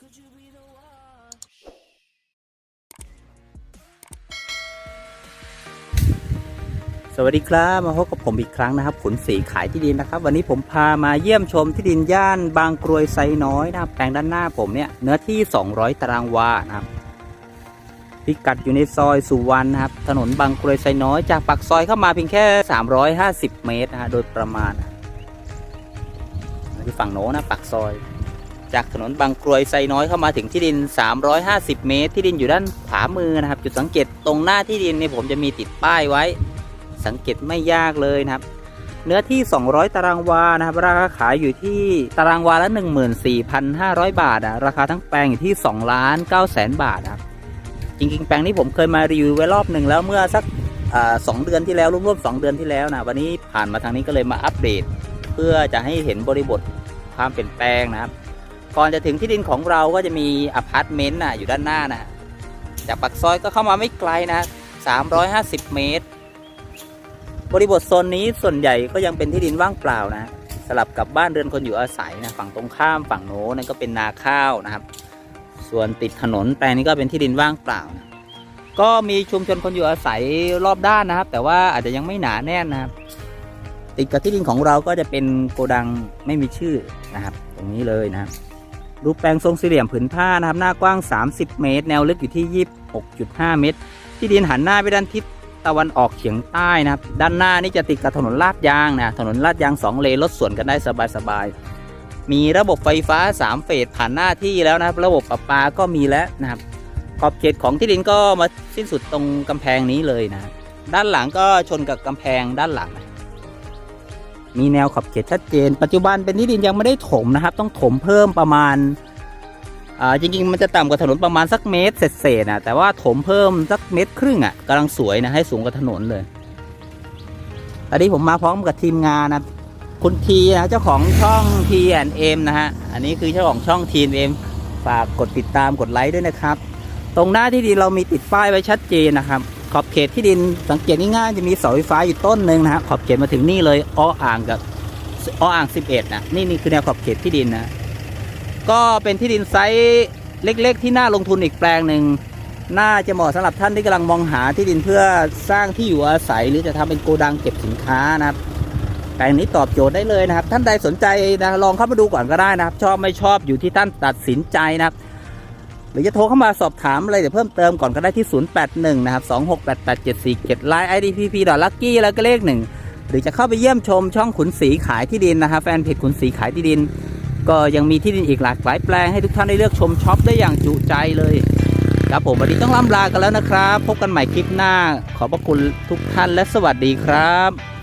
สวัสดีครับ มาพบกับผมอีกครั้งนะครับขุนศรีขายที่ดินนะครับ วันนี้ผมพามาเยี่ยมชมที่ดินย่านบางกรวยไซน้อยนะครับแปลงด้านหน้าผมเนี่ยเนื้อที่ 200 ตารางวานะครับพิกัดอยู่ในซอยสุวรรณนะครับ ถนนบางกรวยไซน้อยจากปากซอยเข้ามาเพียงแค่ 350 เมตรนะฮะโดยประมาณที่ฝั่งโน้นนะปากซอย จากถนนบางกรวยไซน้อยเข้ามาถึงที่ดิน 350 เมตร ที่ดินอยู่ด้านขวามือนะครับ จุดสังเกตตรงหน้าที่ดินนี่ผมจะมีติดป้ายไว้ สังเกตไม่ยากเลยนะครับ เนื้อที่ 200 ตารางวานะครับ ราคาขายอยู่ที่ตารางวาละ 14,500 บาทอะราคาทั้งแปลงอยู่ที่2ล้าน9แสนบาทครับจริงๆ แปลงนี้ผมเคยมารีวิวไว้รอบหนึ่งแล้วเมื่อสักสองเดือนที่แล้วร่วมๆสองเดือนที่แล้วนะวันนี้ผ่านมาทางนี้ก็เลยมาอัปเดต เพื่อจะให้เห็นบริบทความเปลี่ยนแปลงนะครับ ก่อนจะถึงที่ดินของเราก็จะมีอพาร์ตเมนต์นะอยู่ด้านหน้านะจากปากซอยก็เข้ามาไม่ไกลนะ350 เมตร บริบทโซนนี้ส่วนใหญ่ก็ยังเป็นที่ดินว่างเปล่านะสลับกับบ้านเรือนคนอยู่อาศัยนะฝั่งตรงข้ามฝั่งโน้นนั่นก็เป็นนาข้าวนะครับ ส่วนติดถนนแปลงนี้ก็เป็นที่ดินว่างเปล่านะก็มีชุมชนคนอยู่อาศัยรอบด้านนะครับ แต่ว่าอาจจะยังไม่หนาแน่นนะครับติดกับที่ดินของเราก็จะเป็นโกดังไม่มีชื่อนะครับ ตรงนี้เลยนะครับ รูปแปลงทรงสี่เหลี่ยมผืนผ้านะครับ หน้ากว้าง 30 เมตร แนวลึกอยู่ที่ 26.5 เมตร ที่ดินหันหน้าไปด้านทิศตะวันออกเฉียงใต้นะครับ ด้านหน้านี่จะติดกับถนนลาดยางนะ ถนนลาดยาง 2 เลนรถสวนกันได้สบายๆ มีระบบไฟฟ้า 3 เฟสผ่านหน้าที่แล้วนะครับ ระบบประปาก็มีแล้วนะครับ ขอบเขตของที่ดินก็มาสิ้นสุดตรงกำแพงนี้เลยนะ ด้านหลังก็ชนกับกำแพงด้านหลัง มีแนวขอบเขตชัดเจน ปัจจุบันเป็นที่ดินยังไม่ได้ถมนะครับ ต้องถมเพิ่มประมาณอ่าจริงๆ มันจะต่ำกว่าถนนประมาณสักเมตรเศษๆนะแต่ว่าถมเพิ่มสักเมตรครึ่งอะกำลังสวยนะให้สูงกว่าถนนเลยตอนนี้ผมมาพร้อมกับทีมงานนะคุณทีนะเจ้าของช่อง T&M นะฮะอันนี้คือเจ้าของช่อง T&M ฝากกดติดตามกดไลค์ด้วยนะครับ ตรงหน้าที่ดินเรามีติดป้ายไว้ชัดเจนนะครับ ขอบเขตที่ดินสังเกตง่ายๆจะมีเสาไฟฟ้าอยู่ต้นหนึ่งนะฮะขอบเขตมาถึงนี่เลยอ้ออ่างกับอ้ออ่าง 11 นะนี่นี่คือแนวขอบเขตที่ดินนะก็เป็นที่ดินไซส์เล็ก ๆ ที่น่าลงทุนอีกแปลงหนึ่งน่าจะเหมาะสำหรับท่านที่กำลังมองหาที่ดินเพื่อสร้างที่อยู่อาศัย หรือจะทำเป็นโกดังเก็บสินค้านะครับแปลงนี้ตอบโจทย์ได้เลยนะครับ ท่านใดสนใจนะลองเข้ามาดูก่อนก็ได้นะครับ ชอบไม่ชอบอยู่ที่ท่านตัดสินใจนะครับ หรือจะโทรเข้ามาสอบถามอะไรเดี๋ยวเพิ่มเติมก่อนก็ได้ที่ 081 นะครับ 2688747ไลน์ IDPP ดอลักกี้แล้วก็เลขหนึ่งหรือจะเข้าไปเยี่ยมชมช่องขุนศรีขายที่ดินนะครับแฟนเพจขุนศรีขายที่ดิน ก็ยังมีที่ดินอีกหลากหลายแปลงให้ทุกท่านได้เลือกชมช็อปได้อย่างจุใจเลยครับผมวันนี้ต้องล่ำลากันแล้วนะครับ พบกันใหม่คลิปหน้า ขอบพระคุณทุกท่านและสวัสดีครับ